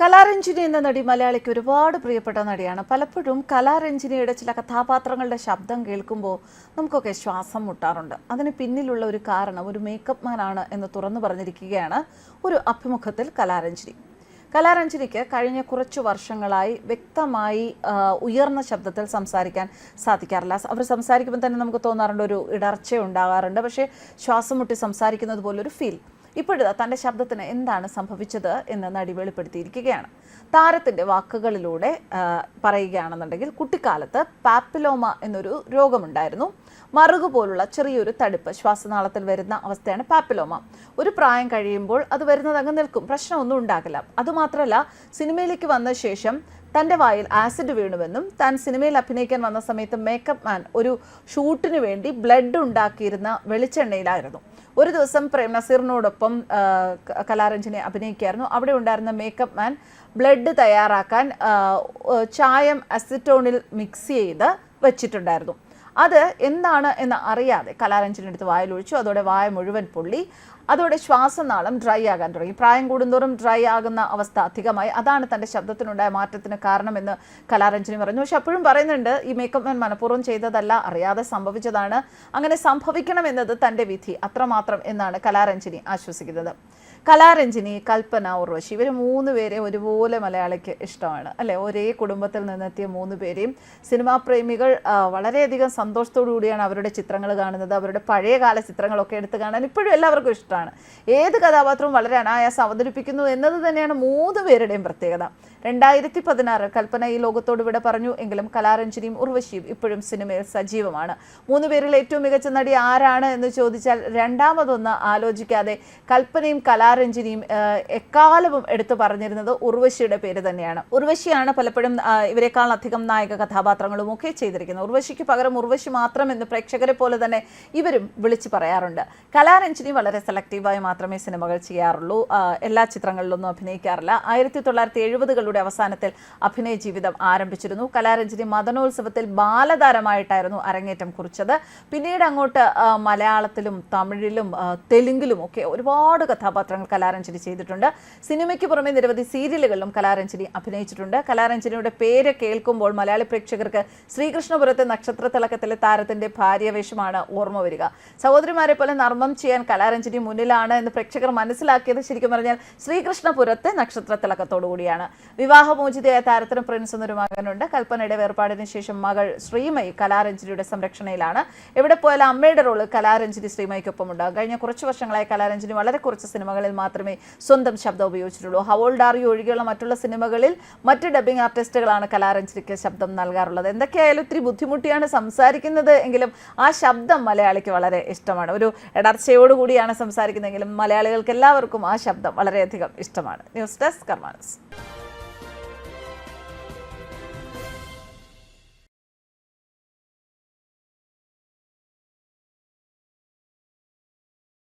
കലാരഞ്ജിനി എന്ന നടി മലയാളിക്ക് ഒരുപാട് പ്രിയപ്പെട്ട നടിയാണ്. പലപ്പോഴും കലാരഞ്ജിനിയുടെ ചില കഥാപാത്രങ്ങളുടെ ശബ്ദം കേൾക്കുമ്പോൾ നമുക്കൊക്കെ ശ്വാസം മുട്ടാറുണ്ട്. അതിന് പിന്നിലുള്ള ഒരു കാരണം ഒരു മേക്കപ്പ് മാനാണ് എന്ന് തുറന്നു പറഞ്ഞിരിക്കുകയാണ് ഒരു അഭിമുഖത്തിൽ കലാരഞ്ജിനി. കലാരഞ്ജനിക്ക് കഴിഞ്ഞ കുറച്ചു വർഷങ്ങളായി വ്യക്തമായി ഉയർന്ന ശബ്ദത്തിൽ സംസാരിക്കാൻ സാധിക്കാറില്ല. അവർ സംസാരിക്കുമ്പോൾ തന്നെ നമുക്ക് തോന്നാറുണ്ട് ഒരു ഇടർച്ച ഉണ്ടാകാറുണ്ട്. പക്ഷേ ശ്വാസം മുട്ടി സംസാരിക്കുന്നത് പോലൊരു ഫീൽ ഇപ്പോഴത്തെ തന്റെ ശബ്ദത്തിന് എന്താണ് സംഭവിച്ചത് എന്ന് നടി വെളിപ്പെടുത്തിയിരിക്കുകയാണ്. താരത്തിന്റെ വാക്കുകളിലൂടെ പറയുകയാണെന്നുണ്ടെങ്കിൽ കുട്ടിക്കാലത്ത് പാപ്പിലോമ എന്നൊരു രോഗമുണ്ടായിരുന്നു. മറുകു പോലുള്ള ചെറിയൊരു തടിപ്പ് ശ്വാസനാളത്തിൽ വരുന്ന അവസ്ഥയാണ് പാപ്പിലോമ. ഒരു പ്രായം കഴിയുമ്പോൾ അത് വരുന്നത് അങ്ങ് നിൽക്കും. പ്രശ്നമൊന്നും ഉണ്ടാകില്ല. അതുമാത്രമല്ല സിനിമയിലേക്ക് വന്ന ശേഷം തന്റെ വായിൽ ആസിഡ് വീണുവെന്നും താൻ സിനിമയിൽ അഭിനയിക്കാൻ വന്ന സമയത്ത് മേക്കപ്പ് മാൻ ഒരു ഷൂട്ടിന് വേണ്ടി ബ്ലഡ് ഉണ്ടാക്കിയിരുന്ന വെളിച്ചെണ്ണയിലായിരുന്നു. ഒരു ദിവസം പ്രേം നസീറിനോടൊപ്പം കലാരഞ്ജനെ അഭിനയിക്കായിരുന്നു. അവിടെ ഉണ്ടായിരുന്ന മേക്കപ്പ് മാൻ ബ്ലഡ് തയ്യാറാക്കാൻ ചായം അസിറ്റോണിൽ മിക്സ് ചെയ്ത് വെച്ചിട്ടുണ്ടായിരുന്നു. അത് എന്താണ് എന്ന് അറിയാതെ കലാരഞ്ജന എടുത്ത് വായിലൊഴിച്ചു അതോടെ വായ മുഴുവൻ പൊള്ളി. അതോടെ ശ്വാസനാളം ഡ്രൈ ആകാൻ തുടങ്ങി. പ്രായം കൂടുന്തോറും ഡ്രൈ ആകുന്ന അവസ്ഥ അധികമായി. അതാണ് തന്റെ ശബ്ദത്തിനുണ്ടായ മാറ്റത്തിന് കാരണമെന്ന് കലാരഞ്ജനി പറഞ്ഞു. പക്ഷെ അപ്പോഴും പറയുന്നുണ്ട് ഈ മേക്കപ്പ് മാൻ മനഃപൂർവം ചെയ്തതല്ല അറിയാതെ സംഭവിച്ചതാണ്. അങ്ങനെ സംഭവിക്കണമെന്നത് തന്റെ വിധി. അത്രമാത്രം എന്നാണ് കലാരഞ്ജനി ആശ്വസിക്കുന്നത്. കലാരഞ്ജിനി കൽപ്പന ഉർവശി ഇവർ മൂന്ന് പേരെ ഒരുപോലെ മലയാളിക്ക് ഇഷ്ടമാണ്. അല്ലെ? ഒരേ കുടുംബത്തിൽ നിന്നെത്തിയ മൂന്ന് പേരെയും സിനിമാ പ്രേമികൾ വളരെയധികം സന്തോഷത്തോടു കൂടിയാണ് അവരുടെ ചിത്രങ്ങൾ കാണുന്നത്. അവരുടെ പഴയകാല ചിത്രങ്ങളൊക്കെ എടുത്ത് കാണാൻ ഇപ്പോഴും എല്ലാവർക്കും ഇഷ്ടമാണ്. ഏത് കഥാപാത്രവും വളരെ അനായാസം അവതരിപ്പിക്കുന്നു എന്നത് തന്നെയാണ് മൂന്ന് പേരുടെയും പ്രത്യേകത. രണ്ടായിരത്തി പതിനാറ് കൽപ്പന ഈ ലോകത്തോട് ഇവിടെ പറഞ്ഞു. എങ്കിലും കലാരഞ്ജിനിയും ഉർവശിയും ഇപ്പോഴും സിനിമയിൽ സജീവമാണ്. മൂന്ന് പേരിൽ ഏറ്റവും മികച്ച നടി ആരാണ് എന്ന് ചോദിച്ചാൽ രണ്ടാമതൊന്ന് ആലോചിക്കാതെ കൽപ്പനയും കലാരഞ്ജനിയും ആ, എക്കാലവും എടുത്തു പറഞ്ഞിരുന്നത് ഉർവശിയുടെ പേര് തന്നെയാണ്. ഉർവശിയാണ് പലപ്പോഴും ഇവരെക്കാൾ അധികം നായക കഥാപാത്രങ്ങളും ഒക്കെ ചെയ്തിരിക്കുന്നത്. ഉർവശിക്ക് പകരം ഉർവശി മാത്രം എന്ന് പ്രേക്ഷകരെ പോലെ തന്നെ ഇവരും വിളിച്ചു പറയാറുണ്ട്. കലാരഞ്ജിനി വളരെ സെലക്റ്റീവായി മാത്രമേ സിനിമകൾ ചെയ്യാറുള്ളൂ. എല്ലാ ചിത്രങ്ങളിലൊന്നും അഭിനയിക്കാറില്ല. ആയിരത്തി തൊള്ളായിരത്തി എഴുപതുകളുടെ അവസാനത്തിൽ അഭിനയ ജീവിതം ആരംഭിച്ചിരുന്നു. കലാരഞ്ജിനി മദനോത്സവത്തിൽ ബാലതാരമായിട്ടായിരുന്നു അരങ്ങേറ്റം കുറിച്ചത്. പിന്നീട് അങ്ങോട്ട് മലയാളത്തിലും തമിഴിലും തെലുങ്കിലും ഒക്കെ ഒരുപാട് കഥാപാത്രങ്ങൾ കലാരഞ്ജനി ചെയ്തിട്ടുണ്ട്. സിനിമയ്ക്ക് പുറമെ നിരവധി സീരിയലുകളിലും കലാരഞ്ജനി അഭിനയിച്ചിട്ടുണ്ട്. കലാരഞ്ജനിയുടെ പേര് കേൾക്കുമ്പോൾ മലയാളി പ്രേക്ഷകർക്ക് ശ്രീകൃഷ്ണപുരത്തെ നക്ഷത്ര തിളക്കത്തിലെ താരത്തിന്റെ ഭാര്യവേഷമാണ് ഓർമ്മ വരിക. സഹോദരിമാരെ പോലെ നർമ്മം ചെയ്യാൻ കലാരഞ്ജനി മുന്നിലാണ് എന്ന് പ്രേക്ഷകർ മനസ്സിലാക്കിയത് ശരിക്കും പറഞ്ഞാൽ ശ്രീകൃഷ്ണപുരത്തെ നക്ഷത്ര തിളക്കത്തോടുകൂടിയാണ് വിവാഹമോചിതയായ താരത്തിന് പ്രിൻസ് എന്നൊരു മകനുണ്ട്. കൽപ്പനയുടെ വേർപാടിന് ശേഷം മകൾ ശ്രീമയി കലാരഞ്ജനിയുടെ സംരക്ഷണയിലാണ്. എവിടെ പോയാലും അമ്മയുടെ റോൾ കലാരഞ്ജനി ശ്രീമയ്ക്കൊപ്പം ഉണ്ടാകും കഴിഞ്ഞ കുറച്ച് വർഷങ്ങളായി കലാരഞ്ജനി വളരെ കുറച്ച് സിനിമകളിൽ മാത്രമേ സ്വന്തം ശബ്ദം ഉപയോഗിച്ചിട്ടുള്ളൂ. ഹവോൾഡ് ആർ യു ഒഴികെയുള്ള മറ്റുള്ള സിനിമകളിൽ മറ്റ് ഡബിംഗ് ആർട്ടിസ്റ്റുകളാണ് കലാരഞ്ജനിക്ക് ശബ്ദം നൽകാറുള്ളത്. എന്തൊക്കെയായാലും ഒത്തിരി ബുദ്ധിമുട്ടിയാണ് സംസാരിക്കുന്നത് എങ്കിലും ആ ശബ്ദം മലയാളിക്ക് വളരെ ഇഷ്ടമാണ്. ഒരു ഇടർച്ചയോടുകൂടിയാണ് സംസാരിക്കുന്നതെങ്കിലും മലയാളികൾക്ക് എല്ലാവർക്കും ആ ശബ്ദം വളരെയധികം ഇഷ്ടമാണ്. News desk കർമാനസ്.